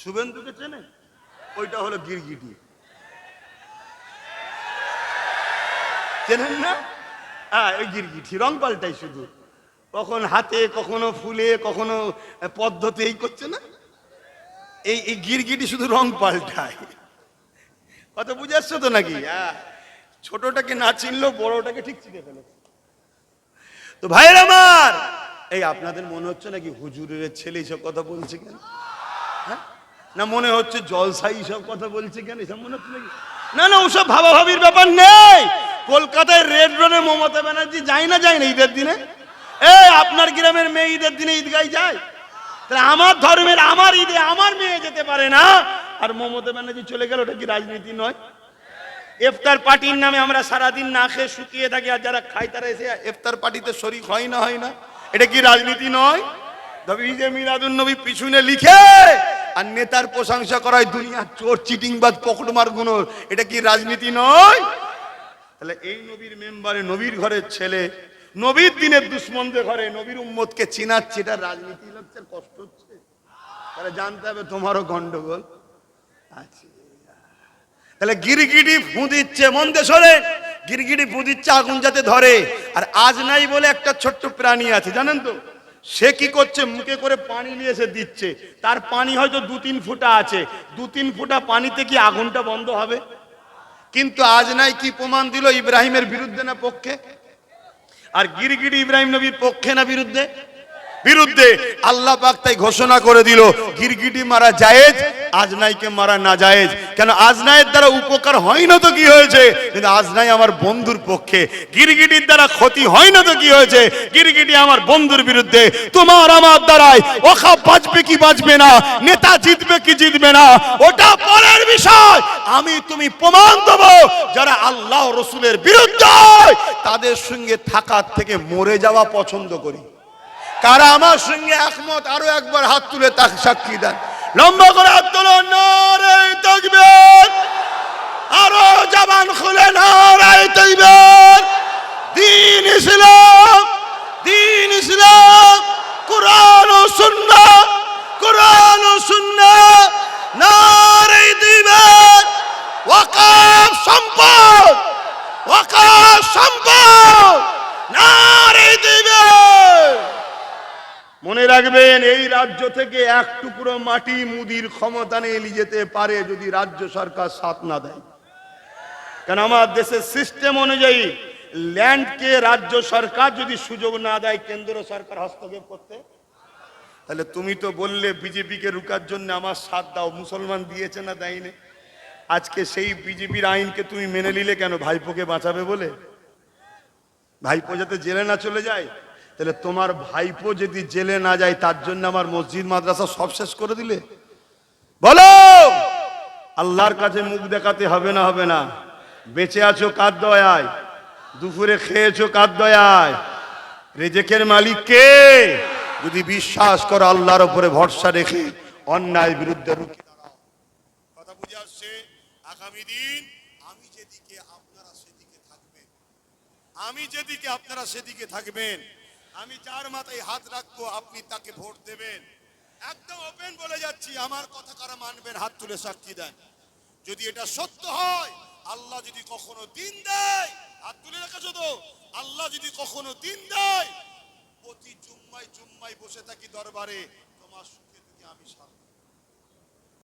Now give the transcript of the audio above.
শুভেন্দুকে চেনে? ওইটা হলো গিরগিটি। চেনেন না? হ্যাঁ ওই গিরগিটি। রং পাল্টাই শুধু। কখন হাতে, কখনো ফুলে, কখনো পদ্ধতি, এই করছে না? এই এই গিরগিটি শুধু রং পাল্টায়। কত বুঝাচ্ছ তো নাকি? হ্যাঁ। ছোটটাকে না চিনলেও বড়টাকে ঠিক চিনে ফেলে তো ভাইয়ের আমার, এই আপনাদের মনে হচ্ছে নাকি হুজুরের ছেলে এইসব কথা বলছে কেন? হ্যাঁ? না মনে হচ্ছে জলসাই সব কথা বলছে কেন? এসব মনে হচ্ছে নাকি? না না, ওসব ভাবাভাবির ব্যাপার নেই। কলকাতায় রেড রোডে মমতা ব্যানার্জি যায় না যায় না ঈদের দিনে? এ আপনার গ্রামের মেয়ে ঈদের দিনে ঈদগায় যায়। তাহলে আমার ধর্মের, আমার ঈদে আমার মেয়ে যেতে পারে না। আর মমতা ব্যানার্জি চলে গেল, ওটা কি রাজনীতি নয়? ইফতার পার্টির নামে আমরা সারাদিন না খেয়ে শুকিয়ে থাকি, আর যারা খায় তারা এসে ইফতার পার্টিতে শরিক হয় না হয় না। এটা কি রাজনীতি নয়? তবে এই যে নবী পিছনে লিখে আর নেতার প্রশংসা করায় দুনিয়ার চোর, চিটিংবাজ, পকড়মার গুণ এটা কি রাজনীতি নয়? তাহলে এই নবীর মেম্বারে নবীর ঘরের ছেলে, নবীর দিনের দুশ্মনদের ঘরে নবীর উম্মতকে চিনাচ্ছে, এটা রাজনীতি হচ্ছে কষ্ট হচ্ছে। তাহলে জানতে হবে তোমারও গন্ডগোল। আচ্ছা। তাহলে গিরগিটি ফু দিচ্ছে মন শোনেন গিরগিটি ফু আগুন যাতে ধরে। আর আজ নাই বলে একটা ছোট্ট প্রাণী আছে, জানেন তো? সে কি করছে? মুখে করে পানি নিয়ে এসে দিচ্ছে। তার পানি হয়তো দু তিন ফুটা আছে। দু তিন ফুটা পানিতে কি আগুনটা বন্ধ হবে? কিন্তু আজ নাই কি প্রমাণ দিল ইব্রাহিমের বিরুদ্ধে না পক্ষে? আর গিরগিরি ইব্রাহিম নবীর পক্ষে না বিরুদ্ধে? বিরুদ্ধে। আল্লাহ পাক তাই ঘোষণা করে দিল, গিরগিটি মারা জায়েজ আজনাইকে মারা না জায়েজ কেন আজনাইয়ের দ্বারা উপকার হয় না তো কি হয়েছে? কিন্তু আজনাই আমার বন্ধুর পক্ষে। গিরগিটির দ্বারা ক্ষতি হয় না তো কি হয়েছে? গিরগিটি আমার বন্ধুর বিরুদ্ধে। তোমার আমার দ্বারাই। ওখা বাঁচবে কি বাঁচবে না? নেতা জিতবে কি জিতবে না? ওটা পরের বিষয়। আমি তুমি প্রমাণ দেবো, যারা আল্লাহ রসুলের বিরুদ্ধে। তাদের সঙ্গে থাকার থেকে মরে যাওয়া পছন্দ করি। কারা আমার সঙ্গে একমত, আরও একবার হাত তুলে তাক সাক্ষী দেন। লম্বা করে তুলো নারায় তাকবীর। আরও জবান খুলে, নারায় তাকবীর। দিন ইসলাম দিন ইসলাম, কোরআন ও সুন্নাহ, কোরআন ও সুন্নাহ নারায় দিবেন ওয়াকাফ সম্পদ ওয়াকাফ সম্পদ নারায় দিবেন মনে রাখবেন, এই রাজ্য থেকে এক টুকরো মাটি মুদির ক্ষমতা নিয়ে যেতে পারে যদি রাজ্য সরকার সাথ না দেয়। কারণ আমার দেশের সিস্টেম অনুযায়ী ল্যান্ডকে রাজ্য সরকার যদি সুযোগ না দেয়, কেন্দ্র সরকার হস্তক্ষেপ করতে? তাহলে তুমি তো বললে বিজেপিকে রুকার জন্য আমার সাথ দাও, মুসলমান দিয়েছে না দেয়নি। আজকে সেই বিজেপির আইনকে তুমি মেনে নিলে কেন? ভাইপোকে বাঁচাবে বলে? ভাইপো যাতে জেলে না চলে যায়? তাহলে তোমার ভাইপো যদি জেলে না যায়, তার জন্য আমার মসজিদ, মাদ্রাসা সব শেষ করে দিলে? বলো! আল্লাহর কাছে মুখ দেখাতে হবে না হবে না। বেঁচে আছো কার দয়ায়? দুপুরে খেয়েছো কার দয়ায়? রেজেকের মালিক কে? যদি বিশ্বাস করো, আল্লাহর উপরে ভরসা রেখে অন্যায় বিরুদ্ধে রুখে কথা বুঝে আসছে? আগামী দিন আমি যেদিকে আপনারা সেদিকে থাকবেন। আমি যেদিকে আপনারা সেদিকে থাকবেন আমি যার মাথায় হাত রাখব, আপনি তাকে ভোট দেবেন। একদম ওপেন বলে যাচ্ছি, আমার কথা কারা মানবেন? হাত তুলে সাক্ষী দেন। যদি এটা সত্য হয়, আল্লাহ যদি কখনো দিন দেয়, হাত তুলে রেখেছো তো? আল্লাহ যদি কখনো দিন দেয়, প্রতি জুম্মাই জুম্মাই বসে থাকি দরবারে, তোমার সুখে দিকে আমি সাথে